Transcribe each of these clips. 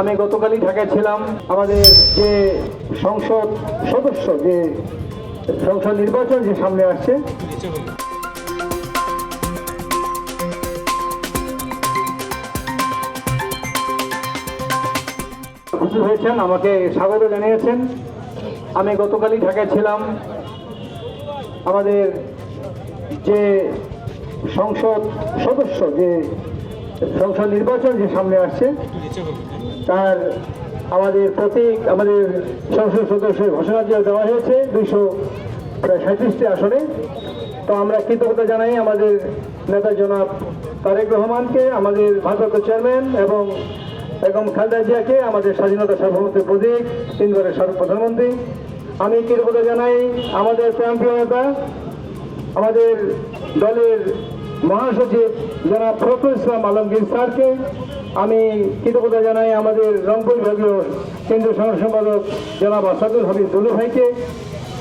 আমি গতকালই ঢাকায় ছিলাম। আমাদের যে সংসদ সদস্য, যে সংসদ নির্বাচন যে সামনে আসছে, উপস্থিত হয়েছেন, আমাকে স্বাগত জানিয়েছেন। আমি গতকালই ঢাকায় ছিলাম। আমাদের যে সংসদ সদস্য, যে সংসদ নির্বাচন যে সামনে আসছে তার আমাদের প্রতীক, আমাদের সংসদ সদস্যের ঘোষণা দেওয়া হয়েছে দুইশো প্রায় সাঁত্রিশটি আসনে। তো আমরা কৃতজ্ঞতা জানাই আমাদের নেতা জনাব তারেক রহমানকে, আমাদের ভারপ্রাপ্ত চেয়ারম্যান এবং বেগম খালেদা জিয়াকে, আমাদের স্বাধীনতা সার্বভৌমত্বের প্রতীক, তিনবারের প্রধানমন্ত্রী। আমি কৃতজ্ঞতা জানাই আমাদের প্রান্তীয় নেতা, আমাদের দলের মহাসচিব যারা ফখরুল ইসলাম আলমগীর স্যারকে আমি কৃতজ্ঞতা জানাই আমাদের রংপুর বিভাগীয় কেন্দ্রীয় সংসদ সম্পাদক জনাব আসাদুল হাবিব দুলু ভাইকে।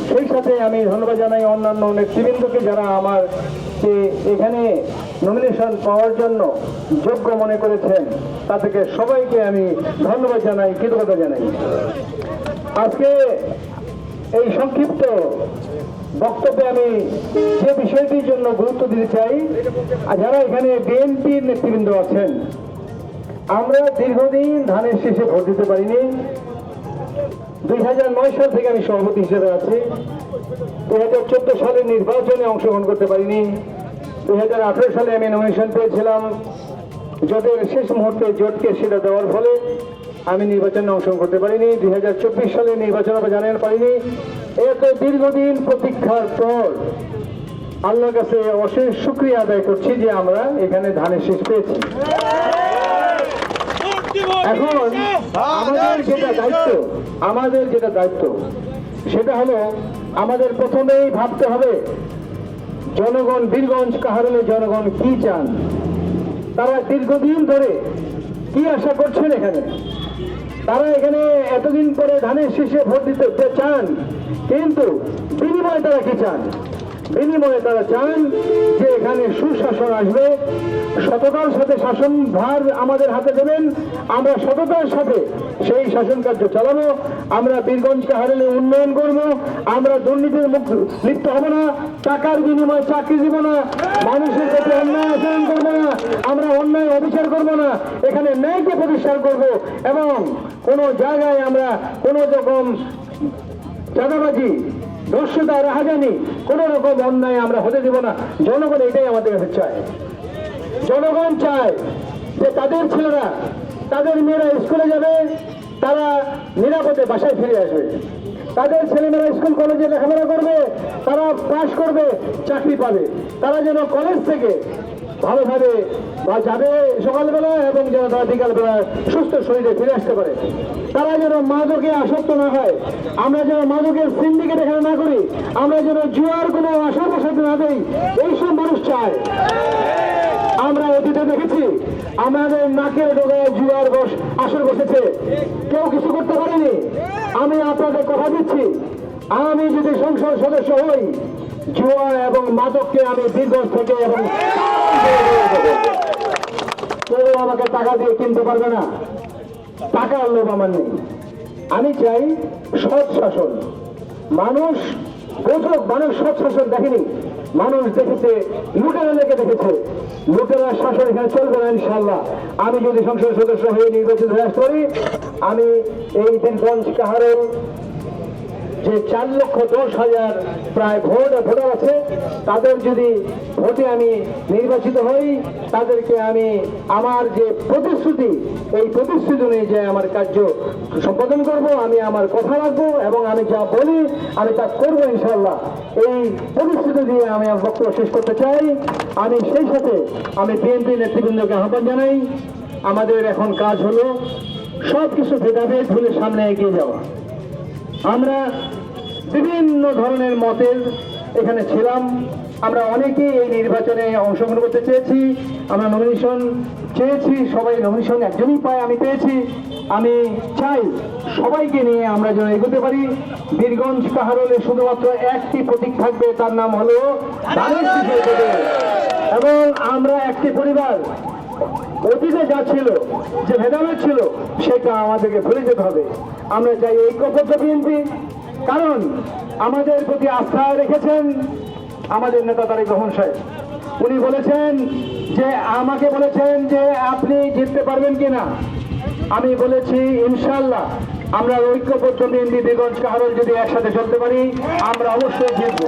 সেই সাথে আমি ধন্যবাদ জানাই অন্যান্য নেতৃবৃন্দকে যারা আমার যে এখানে নমিনেশন পাওয়ার জন্য যোগ্য মনে করেছেন, তা থেকে সবাইকে আমি ধন্যবাদ জানাই, কৃতজ্ঞতা জানাই। আজকে এই সংক্ষিপ্ত বক্তব্যে আমি যে বিষয়টির জন্য গুরুত্ব দিতে চাই, আর যারা এখানে বিএনপির নেতৃবৃন্দ আছেন, আমরা দীর্ঘদিন ধানের শেষে ভোট দিতে পারিনি। দুই হাজার নয় সাল থেকে আমি সভাপতি হিসেবে আছি। দুই হাজার চোদ্দ সালের নির্বাচনে অংশগ্রহণ করতে পারিনি। দুই হাজার আঠেরো সালে আমি নমিনেশন পেয়েছিলাম। জোটের শেষ মুহূর্তে জোটকে সেটা দেওয়ার ফলে আমি নির্বাচনে অংশগ্রহণ করতে পারিনি, দুই হাজার চব্বিশ সালে নির্বাচন আমরা জানাতে পারিনি। এত দীর্ঘদিন প্রতীক্ষার পর আল্লাহর কাছে অশেষ শুক্রিয়া আদায় করছি যে আমরা এখানে ধানের শেষ পেয়েছি। এখন আমাদের যেটা দায়িত্ব, আমাদের যেটা দায়িত্ব, সেটা হলো আমাদের প্রথমেই ভাবতে হবে, জনগণ বীরগঞ্জ কাহারলে জনগণ কি চান? তারা দীর্ঘদিন ধরে কি আশা করছেন এখানে? তারা এখানে এতদিন পরে ধানের শীষে ভোট দিতে চান, কিন্তু বিনিময়ে তারা কি চান? বিনিময়ে তারা চান যে এখানে সুশাসন আসবে। সততার সাথে শাসন ভার আমাদের হাতে দেবেন। আমরা সততার সাথে সেই শাসন কার্য চালাবো। আমরা বীরগঞ্জকে হারালে উন্নয়ন করব। আমরা দুর্নীতির মুখ লিপ্ত হব না। টাকার বিনিময়ে চাকরি দিব না। মানুষের প্রতি অন্যায় আচরণ করব না। আমরা অন্যায় অবিচার করব না। এখানে ন্যায়কে প্রতিষ্ঠা করব এবং কোনো জায়গায় আমরা কোনো রকম চাঁদাবাজি দস্যুতা রাহাজানি, কোনো রকম অন্যায় আমরা হতে দেব না। জনগণ এটাই আমাদের কাছে চায়। জনগণ চায় যে তাদের ছেলেরা, তাদের মেয়েরা স্কুলে যাবে, তারা নিরাপদে বাসায় ফিরে আসবে। তাদের ছেলেমেয়েরা স্কুল, কলেজে লেখাপড়া করবে, তারা পাশ করবে, চাকরি পাবে। তারা যেন কলেজ থেকে ভালোভাবে বা যাবে সকালবেলা এবং যেন তারা বিকালবেলা সুস্থ শরীরে ফিরে আসতে পারে। তারা যেন মাদকে আসক্ত না হয়। আমরা যেন মাদকের সিন্ডিকেট এখানে না করি। আমরা যেন জুয়ার কোনো আশা বসাতে না দেই। এইসব মানুষ চায়। আমরা অতীতে দেখেছি, আমাদের নাকের ডোগায় জুয়ার বস আসর বসেছে। কেউ কিছু করতে পারেনি। আমি আপনাদের কথা দিচ্ছি। আমি যদি সংসদ সদস্য হই, জুয়া এবং মাদককে আমি দীর্ঘ থেকে এবং কেউ আমাকে টাকা দিয়ে কিনতে পারবে না। টাকার লোভ আমার নেই। আমি চাই সৎ শাসন। মানুষ বোঝক মানুষ সৎ শাসন দেখেনি। মানুষ দেখেছে, লুটেরা লেগে দেখেছে। লুটেরা শাসন এখানে চলবে না ইনশাল্লাহ আমি যদি সংসদ সদস্য হয়ে নির্বাচিত আসতে পারি, আমি এই দিনগঞ্জ কাহারের যে চার লক্ষ দশ হাজার প্রায় ভোট, ভোটার আছে, তাদের যদি ভোটে আমি নির্বাচিত হই, তাদেরকে আমি আমার যে প্রতিশ্রুতি, এই প্রতিশ্রুতি অনুযায়ী আমার কার্য সম্পাদন করব, আমি আমার কথা রাখব এবং আমি যা বলি, আমি তা করব ইনশাল্লাহ এই প্রতিশ্রুতি দিয়ে আমি আমার বক্তব্য শেষ করতে চাই। আমি সেই সাথে আমি বিএনপি নেতৃবৃন্দকে আহ্বান জানাই। আমাদের এখন কাজ হলো সব কিছু ভেদাভেদ ভুলে সামনে এগিয়ে যাওয়া। আমরা বিভিন্ন ধরনের মতের এখানে ছিলাম। আমরা অনেকেই এই নির্বাচনে অংশগ্রহণ করতে চেয়েছি। আমরা নমিনেশন চেয়েছি, সবাই নমিনেশন একজনই পায়, আমি পেয়েছি। আমি চাই সবাইকে নিয়ে আমরা যেন এগোতে পারি। বীরগঞ্জ কাহারলে শুধুমাত্র একটি প্রতীক থাকবে, তার নাম হলো এবং আমরা একটি পরিবার। অতীতে যা ছিল, যে ভেদাভেদ ছিল, সেটা আমাদেরকে ভুলে যেতে হবে। আমরা চাই ঐক্যবদ্ধ বিএনপি কারণ আমাদের প্রতি আস্থা রেখেছেন আমাদের নেতা তারেক রহমান সাহেব। উনি বলেছেন যে, আমাকে বলেছেন যে, আপনি জিততে পারবেন কিনা। আমি বলেছি ইনশাল্লাহ আমরা ঐক্যবদ্ধ বিএনপি বেগঞ্জ কাহারল যদি একসাথে চলতে পারি, আমরা অবশ্যই জিতবো।